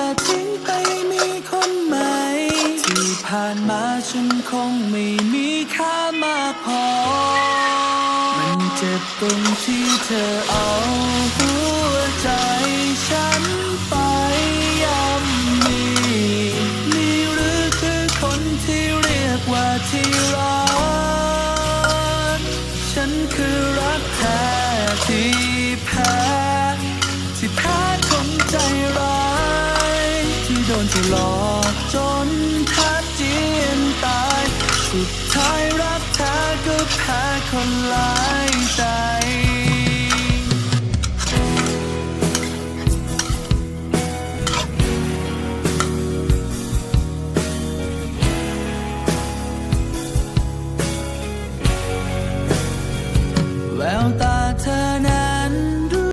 อทิ้งไปมีคนใหม่ ที่ผ่านมาฉันคงไม่มีค่ามากพอ มันเจ็บตรงที่เธอเอาหัวใจฉันไปย่ำมีนี่หรือคือคนที่เรียกว่าที่รัก ฉันคือรักแท้ที่แพ้ นเธอหลอกจนแทบเจียนตาย สุดท้ายรักแท้ก็แพ้คนหลายใจ